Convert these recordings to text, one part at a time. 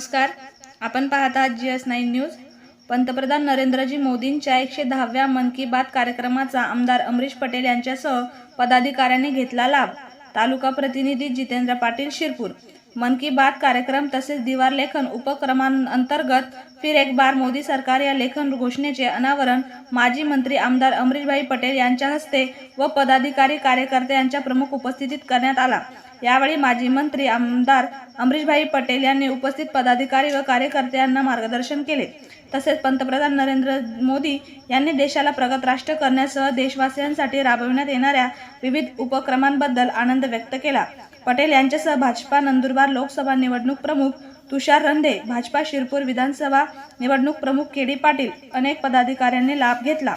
नमस्कार. आपण पाहत आहात जी एस नाईन न्यूज. पंतप्रधान नरेंद्रजी मोदींच्या एकशे दहाव्या मन की बात कार्यक्रमाचा आमदार अमरीश पटेल यांच्यासह पदाधिकाऱ्यांनी घेतला लाभ. तालुका प्रतिनिधी जितेंद्र पाटील शिरपूर. मन की बात कार्यक्रम तसेच दिवार लेखन उपक्रमांतर्गत फिर एक बार मोदी सरकार या लेखन घोषणेचे अनावरण माजी मंत्री आमदार अमरीशभाई पटेल यांच्या हस्ते व पदाधिकारी कार्यकर्ते यांच्या प्रमुख उपस्थितीत करण्यात आला. यावेळी माजी मंत्री आमदार अमरीशभाई पटेल यांनी उपस्थित पदाधिकारी व कार्यकर्त्यांना मार्गदर्शन केले. तसेच पंतप्रधान नरेंद्र मोदी यांनी देशाला प्रगत राष्ट्र करण्यासह देशवासियांसाठी राबविण्यात येणाऱ्या विविध उपक्रमांबद्दल आनंद व्यक्त केला. पटेल यांच्यासह भाजपा नंदुरबार लोकसभा निवडणूक प्रमुख तुषार रंधे भाजपा शिरपूर विधानसभा निवडणूक प्रमुख के डी पाटील अनेक पदाधिकाऱ्यांनी लाभ घेतला.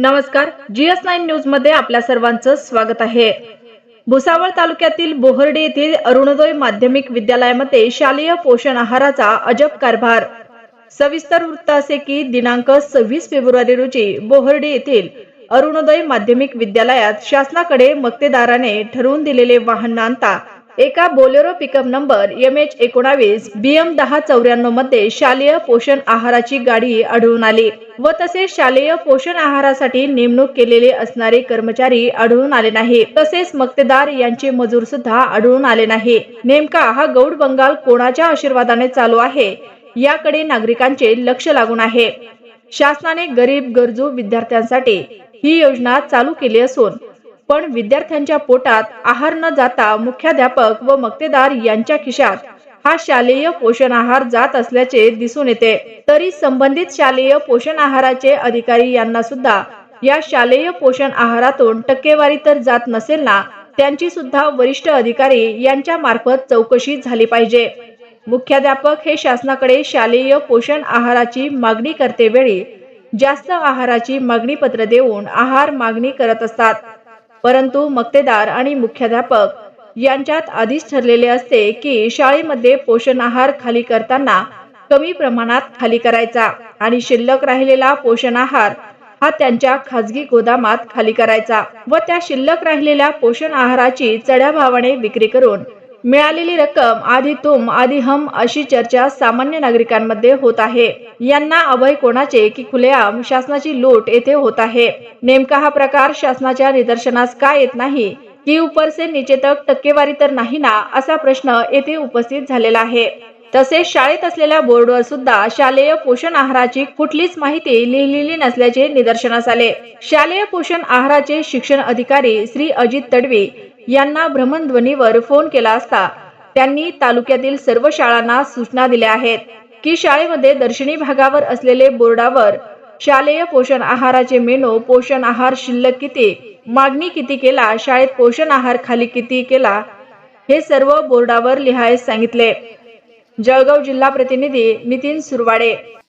नमस्कार जीएस नाईन न्यूजमध्ये आपल्या सर्वांचं स्वागत आहे. भुसावळ तालुक्यातील बोहर्डे येथील अरुणोदय माध्यमिक विद्यालयामध्ये शालेय पोषण आहाराचा अजब कारभार. सविस्तर वृत्त असे की दिनांक सव्वीस फेब्रुवारी रोजी बोहर्डे येथील अरुणोदय माध्यमिक विद्यालयात शासनाकडे मक्तेदाराने ठरवून दिलेले वाहन नांता आणता एका Bolero pickup number M H एकोणावीस बीएम दहा चौऱ्याण्णवमध्ये शालेय पोषण आहाराची गाडी आढळून आली व तसेच शालेय पोषण आहारासाठी नेमणूक केलेले असणारे कर्मचारी आढळून आले नाही. तसेच मक्तेदार यांचे मजूर सुद्धा आढळून आले नाही. नेमका हा गौड बंगाल कोणाच्या आशीर्वादाने चालू आहे? याकडे नागरिकांचे लक्ष लागून आहे. शासनाने गरीब गरजू विद्यार्थ्यांसाठी ही योजना चालू केली असून पण विद्यार्थ्यांच्या पोटात आहार न जाता मुख्याध्यापक व मक्तेदार यांच्या खिशात हा शालेय पोषण आहार जात असल्याचे दिसून येते. तरी संबंधित शालेय पोषण आहाराचे अधिकारी यांना सुद्धा या शालेय पोषण आहारातून टक्केवारी तर जात नसेल ना त्यांची सुद्धा वरिष्ठ अधिकारी यांच्या मार्फत चौकशी झाली पाहिजे. मुख्याध्यापक हे शासनाकडे शालेय पोषण आहाराची मागणी करते वेळी जास्त आहाराची मागणी पत्र देऊन आहार मागणी करत असतात. परंतु मक्तेदार आणि मुख्याध्यापक यांच्यात आधीच ठरलेले असते की शाळेमध्ये पोषण आहार खाली करताना कमी प्रमाणात खाली करायचा आणि शिल्लक राहिलेला पोषण आहार हा त्यांच्या खाजगी गोदामात खाली करायचा व त्या शिल्लक राहिलेल्या पोषण आहाराची चढ्या भावाने विक्री करून मिळालेली रक्कम आधी तुम आधी हम अशी चर्चा सामान्य नागरिकांमध्ये होत आहे. यांना अभय कोणाचे की खुलेआम शासनाची लूट येथे होत आहे. नेमका हा प्रकार शासनाच्या निदर्शनास का येत नाही? की ऊपर से नीचे तक टक्केवारी तर नाही ना असा प्रश्न येथे उपस्थित झालेला आहे. तसेच शाळेत असलेल्या बोर्डवर सुद्धा शालेय पोषण आहाराची कुठलीच माहिती लिहिलेली नसल्याचे निदर्शनास आले. शालेय पोषण आहाराचे शिक्षण अधिकारी श्री अजित तडवी यांना भ्रमणध्वनीवर फोन केला असता त्यांनी तालुक्यातील सर्व शाळांना सूचना दिल्या आहेत की शाळेमध्ये दर्शनी भागावर असलेले बोर्डावर शालेय पोषण आहाराचे मेनू पोषण आहार शिल्लक किती मागणी किती केला शाळेत पोषण आहार खाली किती केला हे सर्व बोर्डावर लिहायस सांगितले. जळगाव जिल्हा प्रतिनिधी नितीन सुरवाडे